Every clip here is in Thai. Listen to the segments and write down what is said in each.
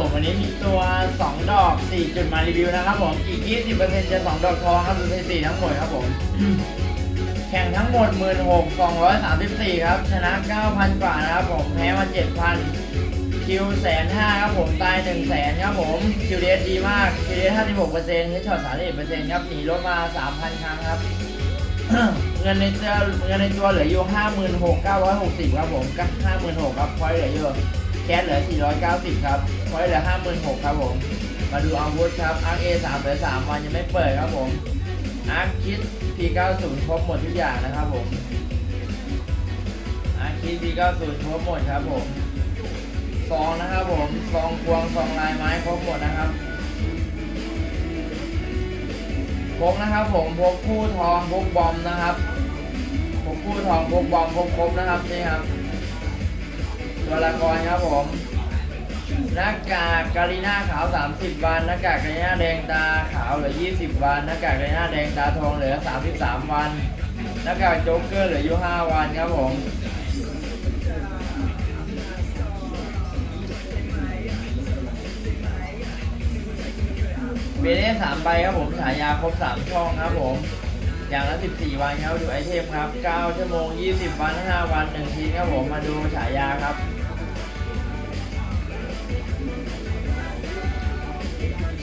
ผมวันนี้มีตัว 2 ดอก 4 จุดมารีวิวนะครับผม อีก 20%จะ 2 ดอกทองครับดูสถิติทั้งหมดครับผม แข่งทั้งหมด 16,234 ครับ ชนะ 9,000 กว่านะครับผม แพ้มา 7,000 คิวแสนห้าครับผม ตาย 1 0 0 0 0แสนครับผม คิวเดสดีมาก คิวเดส56%เฮดช็อต31%ครับ หนีรถมา 3,000 ครั้งครับเงินในตัวเงินในตัวเหลืออยู่ 56,960 ครับผมก็56,000ครับพอยเหลืออยู่ แคสเหลือ 490 ครับพอยเหลือ 56,000ครับผม มาดูอาวุธครับอาร์เอ3เหลือ3วันยังไม่เปิดครับผมอาร์คิด P90 ครบหมดทุกอย่างนะครับผมอาร์คิด P90 ครบหมดครับผมซองนะครับผมซองควงซองลายไม้ครบหมดนะครับพกนะครับผมพกคู่ทองพกบอมนะครับพกคู่ทองพกบอมพกครบนะครับนี่ครับ วละครครับผมหน้ากากการีน่าขาว 30 วัน หน้ากากการีน่าแดงตาขาวเหลือ 20 วัน หน้ากากการีน่าแดงตาทองเหลือ 33 วัน หน้ากากโจ๊กเกอร์เหลืออยู่ 5 วันครับผมเบเน่สามใบครับผมฉายาครบ3ช่องครับผม อย่างละ14วันครับดูไอเทมครับ9ชั่วโมง20วัน5วัน1ทีครับผมมาดูฉายาครับ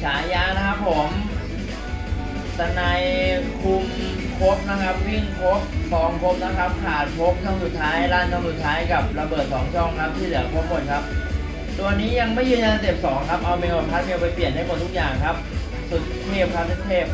ฉายานะครับผมสนายคุมครบนะครับ วิ่งครบฟองครบนะครับ ขาดครบช่องสุดท้ายลั่นช่องสุดท้ายกับระเบิด2ช่องครับที่เหลือครบหมดครับ ตัวนี้ยังไม่ยืนยันสเต็ป2ครับเอาเมลพัทเมลไปเปลี่ยนได้หมดทุกอย่างครับ สุดเทพครับเทพ